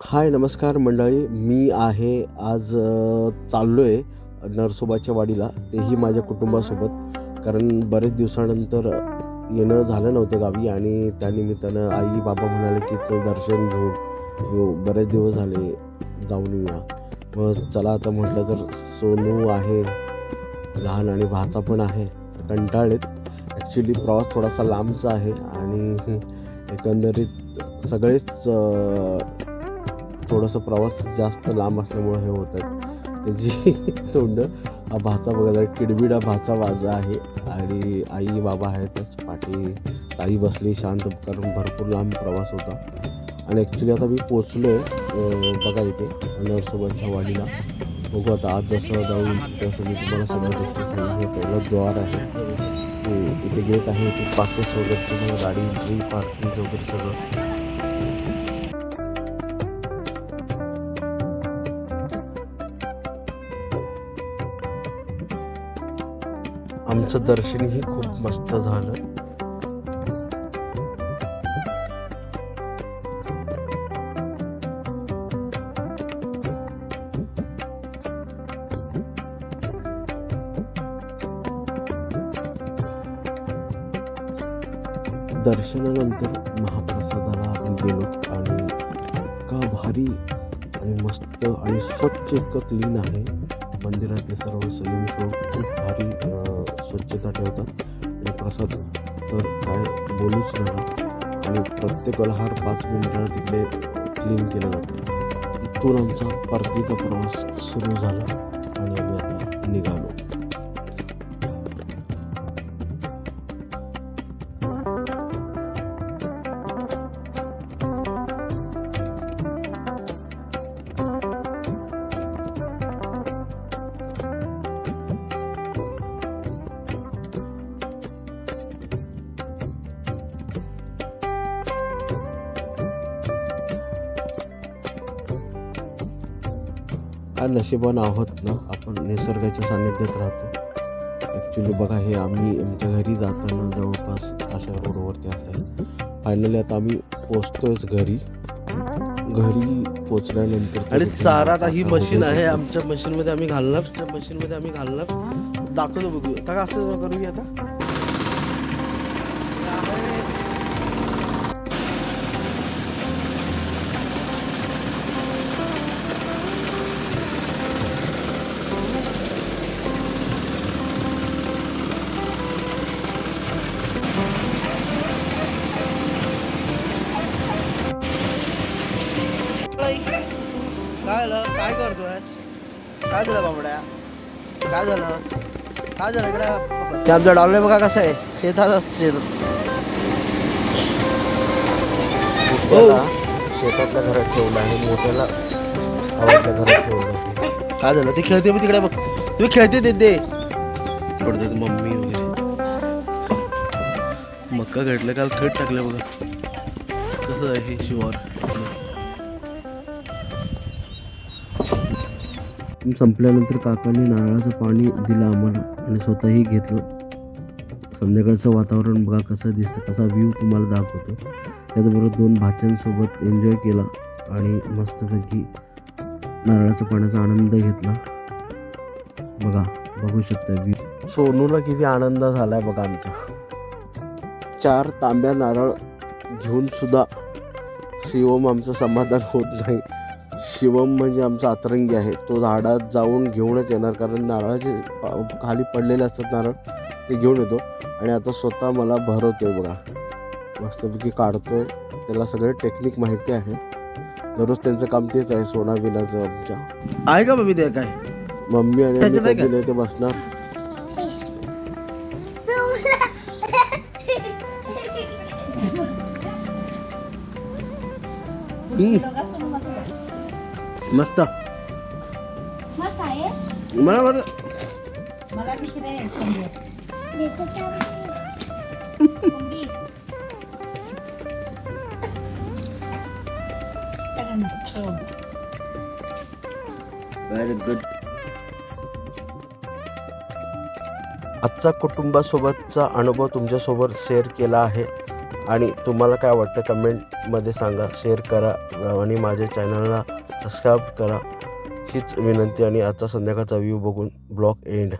हाय नमस्कार मंडळी. मी आहे आज चाललो आहे नरसोबाच्या वाडीला. तेही माझ्या कुटुंबासोबत. कारण बरेच दिवसानंतर येणं झालं नव्हतं गावी आणि त्यानिमित्तानं आई बाबा म्हणाले की चल दर्शन घेऊन येऊ. बरेच दिवस झाले जाऊन येऊया. मग चला आता म्हटलं तर सोनू आहे लहान आणि भाचा पण आहे. कंटाळलेत. ॲक्च्युली प्रवास थोडासा लांबचा आहे आणि एकंदरीत सगळेच थोडंसं प्रवास जास्त लांब असल्यामुळे हे होत आहेत त्याची तोंड भाचा बघायला किडबिडा भाचा वाजा आहे आणि आई बाबा आहेतच पाठी ताई बसली शांत कारण भरपूर लांब प्रवास होता. आणि ॲक्च्युली आता मी पोचलो आहे बघा इथे नरसोबाच्या वाडीला. बघू आता आज जसं जाऊ तसं मी तुम्हाला सगळ्या गोष्टी सांगितलं हे पहिलं द्वार आहे. हो, इथे गेट आहे इथे पासेस वगैरे तुम्हाला गाडी एंट्री पार्किंग वगैरे सगळं. आमचं दर्शनही खूप मस्त झालं. दर्शनानंतर महाप्रसादाला आपण गेलो आणि इतका भारी आणि मस्त आणि स्वच्छ इतकं क्लीन आहे. मंदिरातले सर्व स्वयंसेवक खूप स्वच्छता ठेवतात. आणि प्रसाद तर काय बोलूच नका. आणि प्रत्येक हर पाच मिनिटाला तिकडे क्लीन केलं जातं. इथून आमचा परतीचा प्रवास सुरू झाला. आणि आम्ही आता निघालो. काय नशिबानं आहोत ना आपण निसर्गाच्या सान्निध्यात राहतो. ॲक्च्युली बघा हे आम्ही आमच्या घरी जाताना जवळपास अशा रोडवरती असायचं फायनली आता आम्ही पोचतोयच घरी. घरी पोचल्यानंतर आणि चारा आता ही मशीन आहे आमच्या मशीन मध्ये आम्ही घालणार. त्या मशीन मध्ये आम्ही घालणार. दाखवतो बघूया. का असं करूया आता. काय करतोय? काय झालं बाबड्या? काय झालं? काय झालं इकडे? ते आमचं डावले बघा कसं आहे. शेतात शेत. मोठ्याला शेतातल्या घरात ठेवलं आणि मोठ्याला आवडल्या घरात ठेवलं काय झालं? ते खेळते बघ तिकडे बघ. तुम्ही खेळते ते ते. पडते मम्मी वगैरे मक्का घडलं काल थेट टाकलं बघा. कसं आहे हे संपल्यानंतर काकांनी नारळाचं पाणी दिलं आम्हाला आणि स्वतःही घेतलं. संध्याकाळचं वातावरण बघा कसं दिसतं कसा व्ह्यू तुम्हाला दाखवतो. त्याचबरोबर दोन भाच्यांसोबत एन्जॉय केला आणि मस्तपैकी नारळाच्या पाण्याचा आनंद घेतला. बघा बघू शकता व्ह्यू सोनूला किती आनंद झाला आहे बघा आमचा. चार तांब्या नारळ घेऊन सुद्धा शिवम आमचं समाधान होत नाही. शिवम म्हणजे आमचा अतरंगी आहे. तो झाडात जाऊन घेऊनच येणार कारण नारळाचे खाली पडलेले असतात नारळ ते घेऊन येतो. आणि आता स्वतः मला भरवतोय बघा. मस्तपैकी काढतोय. त्याला सगळं टेक्निक माहिती आहे. दररोज त्यांचं काम तेच आहे सोना बिनाचं आमच्या. आहे का मम्मी ते काय? मम्मी आणि आहे ते बसणार. मस्त. मस्त आहे? मला वाटलं मला. व्हेरी गुड आजचा कुटुंबासोबतचा अनुभव तुमच्यासोबत शेअर केला आहे. आणि तुम्हाला काय वाटतं कमेंटमध्ये सांगा शेअर करा आणि माझ्या चॅनलला सबस्क्राईब करा. हीच विनंती आणि आजचा संध्याकाळचा व्ह्यू बघून ब्लॉग एंड